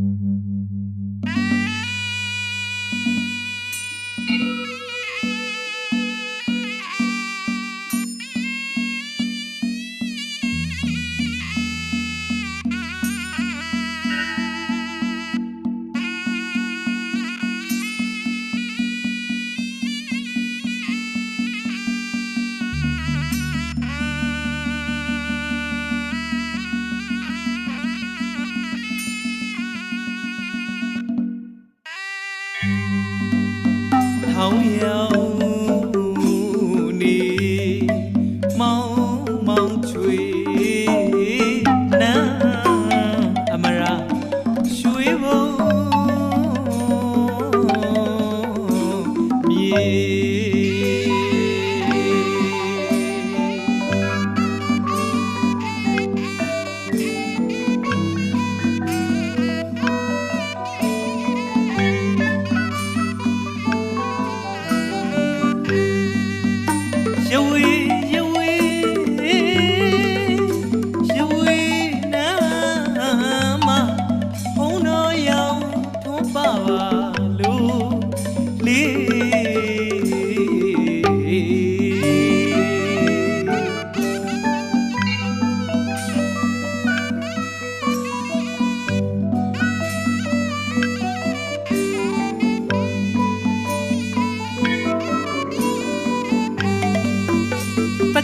Mm-hmm. mm-hmm. င်ရောက်နေမောင်မောင်ချွေနာအမရာရွှေဘုံမြေမ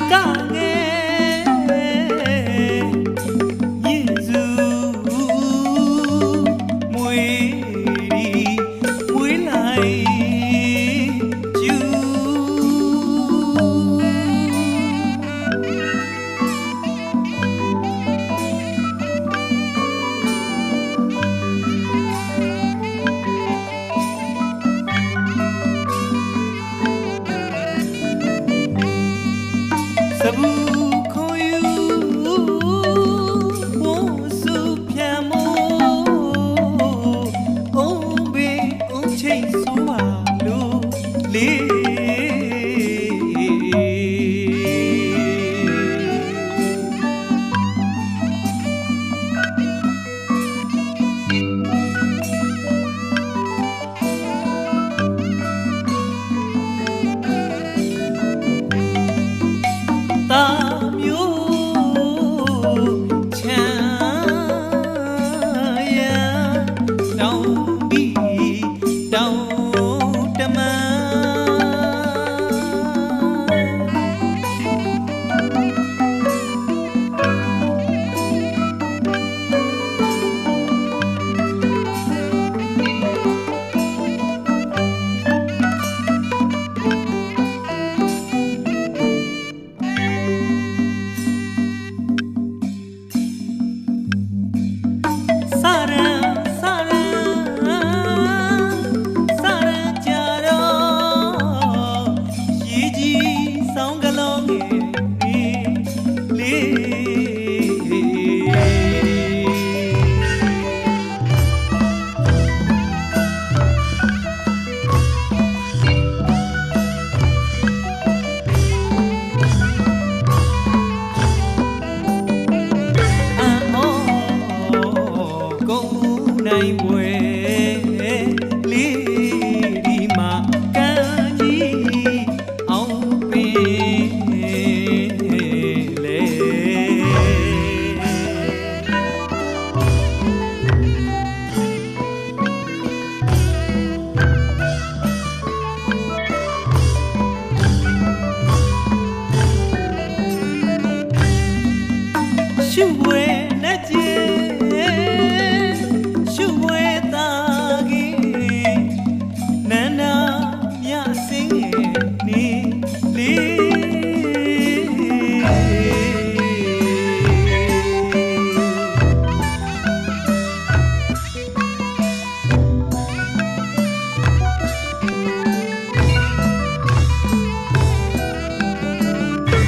buscar. 吧。